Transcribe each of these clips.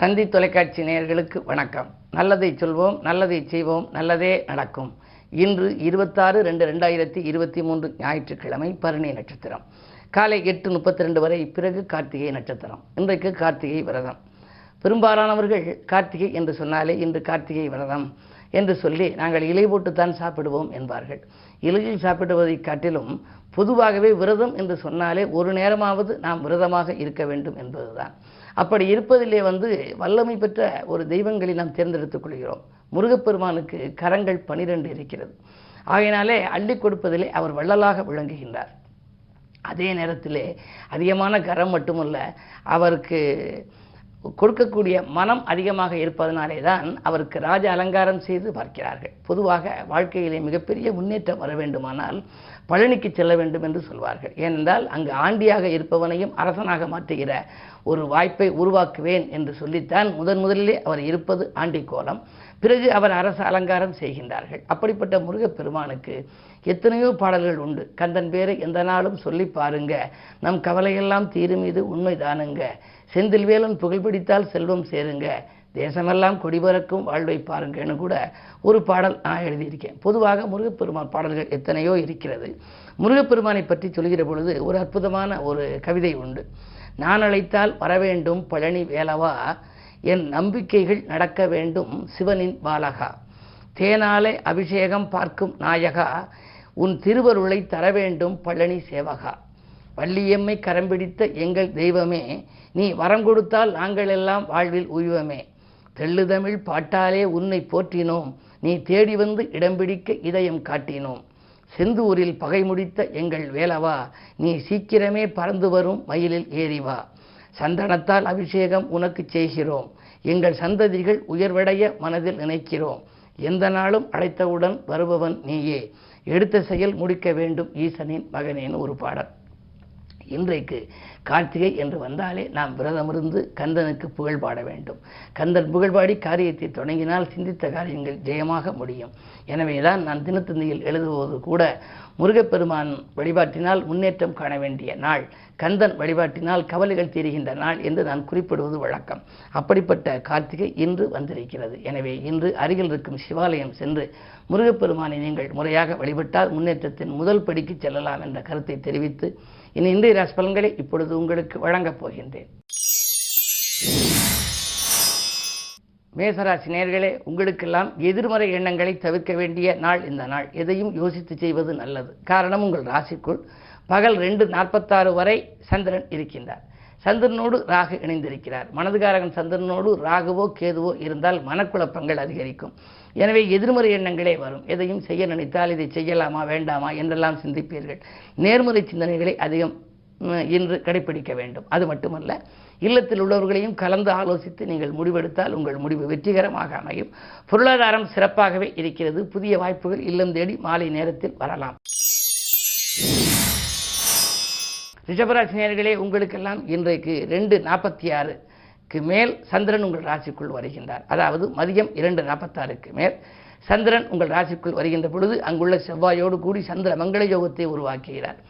தந்தி தொலைக்காட்சி நேயர்களுக்கு வணக்கம். நல்லதை சொல்வோம் நல்லதை செய்வோம் நல்லதே நடக்கும். இன்று இருபத்தாறு ரெண்டு ரெண்டாயிரத்தி இருபத்தி மூன்று ஞாயிற்றுக்கிழமை பரணி நட்சத்திரம். காலை எட்டு முப்பத்தி ரெண்டு வரை பிறகு கார்த்திகை நட்சத்திரம். இன்றைக்கு கார்த்திகை விரதம். பெரும்பாலானவர்கள் கார்த்திகை என்று சொன்னாலே இன்று கார்த்திகை விரதம். என்று சொல்லி நாங்கள் இலை போட்டுத்தான் சாப்பிடுவோம் என்பார்கள். இலையில் சாப்பிடுவதை காட்டிலும் பொதுவாகவே விரதம் என்று சொன்னாலே ஒரு நேரமாவது நாம் விரதமாக இருக்க வேண்டும் என்பதுதான். அப்படி இருப்பதிலே வந்து வல்லமை பெற்ற ஒரு தெய்வங்களை நாம் தேர்ந்தெடுத்துக் கொள்கிறோம். முருகப்பெருமானுக்கு கரங்கள் பனிரெண்டு இருக்கிறது. ஆகையினாலே அள்ளி கொடுப்பதிலே அவர் வள்ளலாக விளங்குகின்றார். அதே நேரத்திலே அதிகமான கரம் மட்டுமல்ல அவருக்கு கொடுக்கக்கூடிய மனம் அதிகமாக இருப்பதனாலே தான் அவருக்கு ராஜ அலங்காரம் செய்து பார்க்கிறார்கள். பொதுவாக வாழ்க்கையிலே மிகப்பெரிய முன்னேற்றம் வர வேண்டுமானால் பழனிக்கு செல்ல வேண்டும் என்று சொல்வார்கள். ஏனென்றால் அங்கு ஆண்டியாக இருப்பவனையும் அரசனாக மாற்றுகிற ஒரு வாய்ப்பை உருவாக்குவேன் என்று சொல்லித்தான் முதன் முதலிலே அவர் இருப்பது ஆண்டி கோலம் பிறகு அவர் அரச அலங்காரம் செய்கின்றார்கள். அப்படிப்பட்ட முருகப்பெருமானுக்கு எத்தனையோ பாடல்கள் உண்டு. கந்தன் பேரை எந்த நாளும் சொல்லி பாருங்க. நம் கவலையெல்லாம் தீரும் இது உண்மைதானுங்க. செந்தில் வேலன் புகழ்பிடித்தால் செல்வம் சேருங்க. தேசமெல்லாம் கொடிபறக்கும் வாழ்வை பாருங்கன்னு கூட ஒரு பாடல் நான் எழுதியிருக்கேன். பொதுவாக முருகப்பெருமான் பாடல்கள் எத்தனையோ இருக்கிறது. முருகப்பெருமானை பற்றி சொல்கிற பொழுது ஒரு அற்புதமான ஒரு கவிதை உண்டு. நான் அழைத்தால் வரவேண்டும் பழனி வேலவா? என் நம்பிக்கைகள் நடக்க வேண்டும் சிவனின் பாலகா தேனாலே அபிஷேகம் பார்க்கும் நாயகா. உன் திருவருளை தர வேண்டும் பழனி சேவகா. வள்ளியம்மை கரம் பிடித்த எங்கள் தெய்வமே நீ வரம் கொடுத்தால் நாங்கள் எல்லாம் வாழ்வில் உய்வமே. தெள்ளுதமிழ் பாட்டாலே உன்னை போற்றினோம் நீ தேடி வந்து இடம் பிடிக்க இதயம் காட்டினோம். செந்தூரில் பகை முடித்த எங்கள் வேலவா நீ சீக்கிரமே பறந்து வரும் மயிலில் ஏறிவா சந்தனத்தால் அபிஷேகம் உனக்கு செய்கிறோம் எங்கள் சந்ததிகள் உயர்வடைய மனதில் நினைக்கிறோம். எந்த நாளும் அழைத்தவுடன் வருபவன் நீயே. எடுத்த செயல் முடிக்க வேண்டும் ஈசனின் மகனேன்னு ஒரு பாடல். இன்றைக்கு கார்த்திகை என்று வந்தாலே நாம் விரதமிருந்து கந்தனுக்கு புகழ் பாட வேண்டும். கந்தன் புகழ்பாடி காரியத்தை தொடங்கினால் சிந்தித்த காரியங்கள் ஜெயமாக முடியும். எனவேதான் நான் தினத்தந்தியில் எழுதுவது கூட முருகப்பெருமான் வழிபாட்டினால் முன்னேற்றம் காண வேண்டிய நாள். கந்தன் வழிபாட்டினால் கவலைகள் தீருகின்ற நாள் என்று நான் குறிப்பிடுவது வழக்கம். அப்படிப்பட்ட கார்த்திகை இன்று வந்திருக்கிறது. எனவே இன்று அருகில் இருக்கும் சிவாலயம் சென்று முருகப்பெருமானை நீங்கள் முறையாக வழிபட்டால் முன்னேற்றத்தின் முதல் படிக்கு செல்லலாம் என்ற கருத்தை தெரிவித்து இனி இந்திய ராசி பலன்களை இப்பொழுது உங்களுக்கு வழங்கப் போகின்றேன். மேசராசி நேர்களே உங்களுக்கெல்லாம் எதிர்மறை எண்ணங்களை தவிர்க்க வேண்டிய நாள் இந்த நாள். எதையும் யோசித்து செய்வது நல்லது. காரணம் உங்கள் ராசிக்குள் பகல் ரெண்டு நாற்பத்தாறு வரை சந்திரன் இருக்கின்றார். சந்திரனோடு ராகு இணைந்திருக்கிறார். மனதுகாரகன் சந்திரனோடு ராகுவோ கேதுவோ இருந்தால் மனக்குழப்பங்கள் அதிகரிக்கும். எனவே எதிர்மறை எண்ணங்களே வரும். எதையும் செய்ய நினைத்தால் இதை செய்யலாமா வேண்டாமா என்றெல்லாம் சிந்திப்பீர்கள். நேர்மறை சிந்தனைகளை அதிகம் இன்று கடைபிடிக்க வேண்டும். அது மட்டுமல்ல இல்லத்தில் உள்ளவர்களையும் கலந்து ஆலோசித்து நீங்கள் முடிவெடுத்தால் உங்கள் முடிவு வெற்றிகரமாக அமையும். பொருளாதாரம் சிறப்பாகவே இருக்கிறது. புதிய வாய்ப்புகள் இல்லம் தேடி மாலை நேரத்தில் வரலாம். ரிஷபராசினியர்களே உங்களுக்கெல்லாம் இன்றைக்கு ரெண்டு நாற்பத்தி ஆறுக்கு மேல் சந்திரன் உங்கள் ராசிக்குள் வருகின்றார். அதாவது மதியம் இரண்டு நாற்பத்தாறுக்கு மேல் சந்திரன் உங்கள் ராசிக்குள் வருகின்ற பொழுது அங்குள்ள செவ்வாயோடு கூடி சந்திர மங்கள யோகத்தை உருவாக்குகிறார்.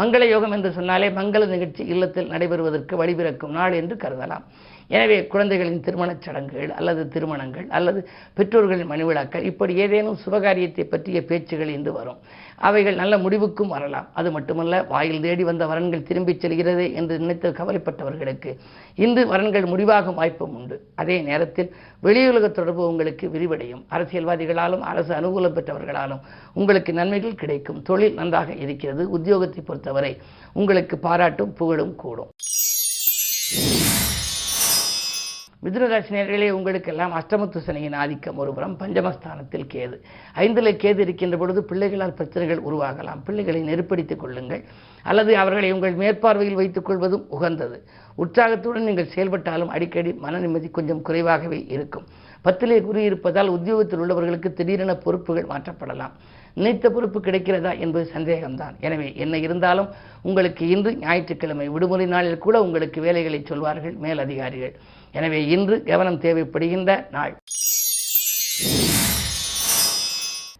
மங்கள யோகம் என்று சொன்னாலே மங்கள நிகழ்ச்சி இல்லத்தில் நடைபெறுவதற்கு வழிபிறக்கும் நாள் என்று கருதலாம். எனவே குழந்தைகளின் திருமணச் சடங்குகள் அல்லது திருமணங்கள் அல்லது பெற்றோர்களின் மணிவிழாக்கள் இப்படி ஏதேனும் சுபகாரியத்தை பற்றிய பேச்சுகள் இன்று வரும். அவைகள் நல்ல முடிவுக்கும் வரலாம். அது மட்டுமல்ல வாயில் தேடி வந்த வரன்கள் திரும்பிச் செல்கிறது என்று நினைத்து கவலைப்பட்டவர்களுக்கு இன்று வரன்கள் முடிவாகும் வாய்ப்பும் உண்டு. அதே நேரத்தில் வெளியுலக தொடர்பு உங்களுக்கு விரிவடையும். அரசியல்வாதிகளாலும் அரசு அனுகூலம் பெற்றவர்களாலும் உங்களுக்கு நன்மைகள் கிடைக்கும். தொழில் நன்றாக இருக்கிறது. உத்தியோகத்தை பொறுத்தவரை உங்களுக்கு பாராட்டும் புகழும் கூடும். மிதுனராசினியர்களே உங்களுக்கெல்லாம் அஷ்டமத்து சனியின் ஆதிக்கம் ஒருபுறம் பஞ்சமஸ்தானத்தில் கேது. ஐந்தில் கேது இருக்கின்ற பொழுது பிள்ளைகளால் பிரச்சனைகள் உருவாகலாம். பிள்ளைகளை நெருப்படுத்திக் கொள்ளுங்கள். அல்லது அவர்களை உங்கள் மேற்பார்வையில் வைத்துக் கொள்வதும் உகந்தது. உற்சாகத்துடன் நீங்கள் செயல்பட்டாலும் அடிக்கடி மன நிம்மதி கொஞ்சம் குறைவாகவே இருக்கும். பத்திலே கூறியிருப்பதால் இருப்பதால் உத்தியோகத்தில் உள்ளவர்களுக்கு திடீரென பொறுப்புகள் மாற்றப்படலாம். நினைத்த பொறுப்பு கிடைக்கிறதா என்பது சந்தேகம்தான். எனவே என்ன இருந்தாலும் உங்களுக்கு இன்று ஞாயிற்றுக்கிழமை விடுமுறை நாளில் கூட உங்களுக்கு வேலைகளை சொல்வார்கள் மேலதிகாரிகள். எனவே இன்று கவனம் தேவைப்படுகின்ற நாள்.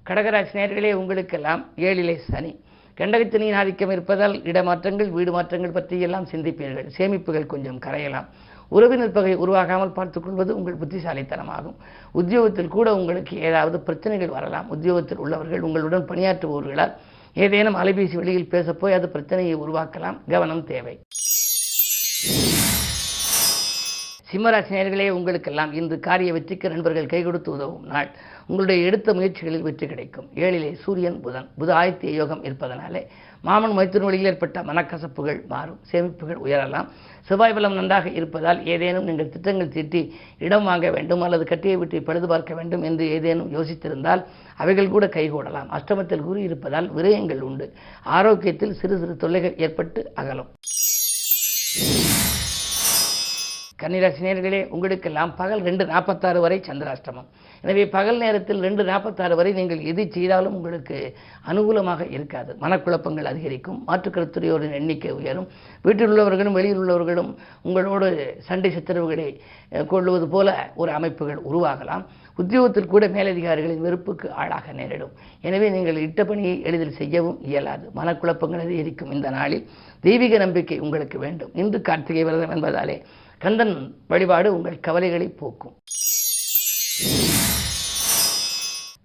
கடகராசி நேர்களே உங்களுக்கெல்லாம் ஏழிலே சனி. கண்டகத்தினியின் ஆதிக்கம் இருப்பதால் இடமாற்றங்கள் வீடு மாற்றங்கள் பற்றியெல்லாம் சிந்திப்பீர்கள். சேமிப்புகள் கொஞ்சம் கரையலாம். உறவினர் பகை உருவாகாமல் பார்த்துக்கொள்வது உங்கள் புத்திசாலித்தனமாகும். உத்தியோகத்தில் கூட உங்களுக்கு ஏதாவது பிரச்சனைகள் வரலாம். உத்தியோகத்தில் உள்ளவர்கள் உங்களுடன் பணியாற்றுபவர்களால் ஏதேனும் அலைபேசி வெளியில் பேசப்போய் அது பிரச்சனையை உருவாக்கலாம். கவனம் தேவை. சிம்மராசினியர்களே உங்களுக்கெல்லாம் இன்று காரிய வெற்றிக்கு நண்பர்கள் கை கொடுத்து உதவும் நாள். உங்களுடைய எடுத்த முயற்சிகளில் வெற்றி கிடைக்கும். ஏழிலே சூரியன் புதன் புத ஆயத்திய யோகம் இருப்பதனாலே மாமன் மைத்தின் வழியில் ஏற்பட்ட மனக்கசப்புகள் மாறும் சேமிப்புகள் உயரலாம். செவ்வாய் பலம் நன்றாக இருப்பதால் ஏதேனும் நீங்கள் திட்டங்கள் தீட்டி இடம் வாங்க வேண்டும் அல்லது கட்டியை விட்டு பழுது பார்க்க வேண்டும் என்று ஏதேனும் யோசித்திருந்தால் அவைகள் கூட கைகூடலாம். அஷ்டமத்தில் குரு இருப்பதால் விரயங்கள் உண்டு. ஆரோக்கியத்தில் சிறு சிறு தொல்லைகள் ஏற்பட்டு அகலும். கன்னிராசினியர்களே உங்களுக்கெல்லாம் பகல் ரெண்டு நாற்பத்தாறு வரை சந்திராஷ்டமம். எனவே பகல் நேரத்தில் ரெண்டு நாற்பத்தாறு வரை நீங்கள் எது செய்தாலும் உங்களுக்கு அனுகூலமாக இருக்காது. மனக்குழப்பங்கள் அதிகரிக்கும் மாற்றுக்கருத்துறையோரின் எண்ணிக்கை உயரும் வீட்டில் உள்ளவர்களும் வெளியில் உள்ளவர்களும் உங்களோடு சண்டை சச்சரவுகளை கொள்வது போல ஒரு அமைப்புகள் உருவாகலாம். உத்தியோகத்தில் கூட மேலதிகாரிகளின் வெறுப்புக்கு ஆளாக நேரிடும். எனவே நீங்கள் இட்ட பணியை எளிதில் செய்யவும் இயலாது. மனக்குழப்பங்கள் அதிகரிக்கும் இந்த நாளில் தெய்வீக நம்பிக்கை உங்களுக்கு வேண்டும். இன்று கார்த்திகை விரதம் என்பதாலே கந்தன் வழிபாடு உங்கள் கவலைகளை போக்கும்.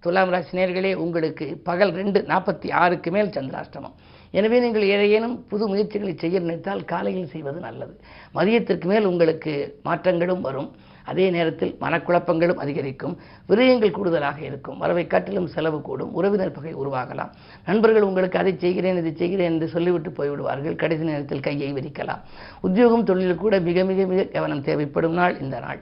துலாம் ராசி நேர்களே உங்களுக்கு பகல் ரெண்டு நாற்பத்தி ஆறுக்கு மேல் சந்திராஷ்டமம். எனவே நீங்கள் ஏதேனும் புது முயற்சிகளை செய்ய நினைத்தால் காலையில் செய்வது நல்லது. மதியத்திற்கு மேல் உங்களுக்கு மாற்றங்களும் வரும். அதே நேரத்தில் மனக்குழப்பங்களும் அதிகரிக்கும் விரயங்கள் கூடுதலாக இருக்கும் வரவை காட்டிலும் செலவு கூடும் உறவினர் பகை உருவாகலாம். நண்பர்கள் உங்களுக்கு அதை செய்கிறேன் இதை செய்கிறேன் என்று சொல்லிவிட்டு போய்விடுவார்கள். கடைசி நேரத்தில் கையை விரிக்கலாம். உத்தியோகம் தொழிலில் கூட மிக மிக மிக கவனம் தேவைப்படும் நாள் இந்த நாள்.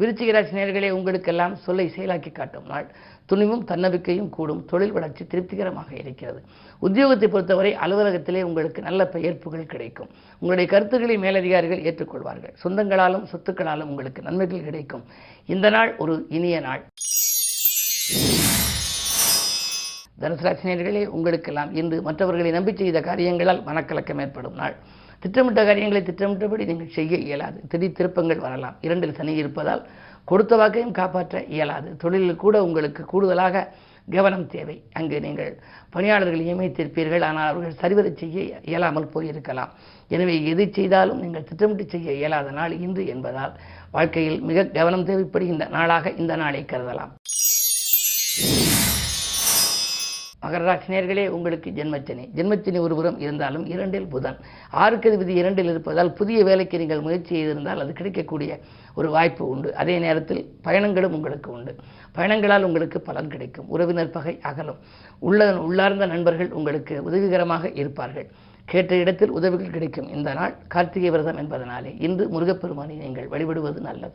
விருச்சிகராசி நேர்களே உங்களுக்கெல்லாம் சொல்லை செயலாக்கி காட்டும் நாள். துணிவும் தன்னம்பிக்கையும் கூடும். தொழில் வளர்ச்சி திருப்திகரமாக இருக்கிறது. உத்தியோகத்தை பொறுத்தவரை அலுவலகத்திலே உங்களுக்கு நல்ல பெயர் கிடைக்கும். உங்களுடைய கருத்துக்களை மேலதிகாரிகள் ஏற்றுக்கொள்வார்கள். சொந்தங்களாலும் சொத்துக்களாலும் உங்களுக்கு நன்மைகள் கிடைக்கும். இந்த நாள் ஒரு இனிய நாள். தனுசு ராசினியர்களே உங்களுக்கெல்லாம் இன்று மற்றவர்களை நம்பி செய்த காரியங்களால் மனக்கலக்கம் ஏற்படும் நாள். திட்டமிட்ட காரியங்களை திட்டமிட்டபடி நீங்கள் செய்ய இயலாது. திடீர் திருப்பங்கள் வரலாம். இரண்டில் சனி இருப்பதால் கொடுத்த வாக்கையும் காப்பாற்ற இயலாது. தொழிலில் கூட உங்களுக்கு கூடுதலாக கவனம் தேவை. அங்கு நீங்கள் பணியாளர்கள் நியமித்திருப்பீர்கள். ஆனால் அவர்கள் சரிவர செய்ய இயலாமல் போயிருக்கலாம். எனவே எது செய்தாலும் நீங்கள் திட்டமிட்டு செய்ய இயலாத நாள் இன்று என்பதால் வாழ்க்கையில் மிக கவனம் தேவைப்படுகின்ற நாளாக இந்த நாளை கருதலாம். மகர ராசினியர்களே உங்களுக்கு ஜென்மச்சனி. ஜென்மச்சனி ஒருபுறம் இருந்தாலும் இரண்டில் புதன். ஆறுக்கு விதி இரண்டில் இருப்பதால் புதிய வேலைக்கு நீங்கள் முயற்சி செய்திருந்தால் அது கிடைக்கக்கூடிய ஒரு வாய்ப்பு உண்டு. அதே நேரத்தில் பயணங்களும் உங்களுக்கு உண்டு. பயணங்களால் உங்களுக்கு பலன் கிடைக்கும். உறவினர் பகை அகலும். உள்ள உள்ளார்ந்த நண்பர்கள் உங்களுக்கு உதவிகரமாக இருப்பார்கள். கேட்ட இடத்தில் உதவிகள் கிடைக்கும். இந்த நாள் கார்த்திகை விரதம் என்பதனாலே இன்று முருகப்பெருமானை நீங்கள் வழிபடுவது நல்லது.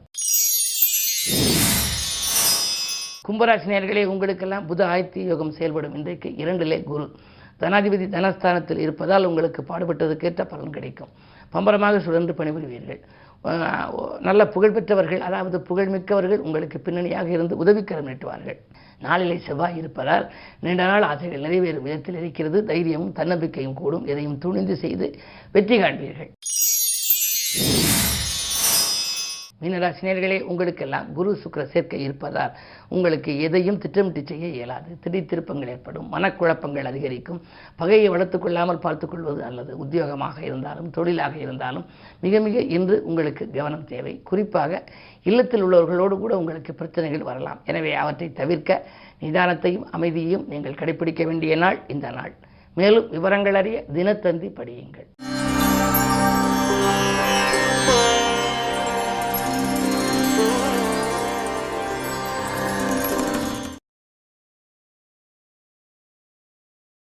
கும்பராசினியர்களே உங்களுக்கெல்லாம் புத ஆயத்தி யோகம் செயல்படும். இன்றைக்கு இரண்டிலே குரு. தனாதிபதி தனஸ்தானத்தில் இருப்பதால் உங்களுக்கு பாடுபட்டதுக்கேற்ற பலன் கிடைக்கும். பம்பரமாக சுழன்று பணிபுரிவீர்கள். நல்ல புகழ்பெற்றவர்கள் அதாவது புகழ்மிக்கவர்கள் உங்களுக்கு பின்னணியாக இருந்து உதவிக்கரம் நீட்டுவார்கள். நாளிலே செவ்வாய் இருப்பதால் நீண்ட நாள் ஆசைகள் நிறைவேறும் விதத்தில் இருக்கிறது. தைரியமும் தன்னம்பிக்கையும் கூடும். எதையும் துணிந்து செய்து வெற்றி காண்பீர்கள். மீனராசினியர்களே உங்களுக்கெல்லாம் குரு சுக்கிர சேர்க்கை இருப்பதால் உங்களுக்கு எதையும் திட்டமிட்டு செய்ய இயலாது. திடீர் திருப்பங்கள் ஏற்படும் மனக்குழப்பங்கள் அதிகரிக்கும். பகையை வளர்த்துக்கொள்ளாமல் பார்த்துக்கொள்வது அல்லது உத்தியோகமாக இருந்தாலும் தொழிலாக இருந்தாலும் மிக மிக இன்று உங்களுக்கு கவனம் தேவை. குறிப்பாக இல்லத்தில் உள்ளவர்களோடு கூட உங்களுக்கு பிரச்சனைகள் வரலாம். எனவே அவற்றை தவிர்க்க நிதானத்தையும் அமைதியையும் நீங்கள் கடைபிடிக்க வேண்டிய நாள் இந்த நாள். மேலும் விவரங்கள் அறிய தினத்தந்தி படியுங்கள்.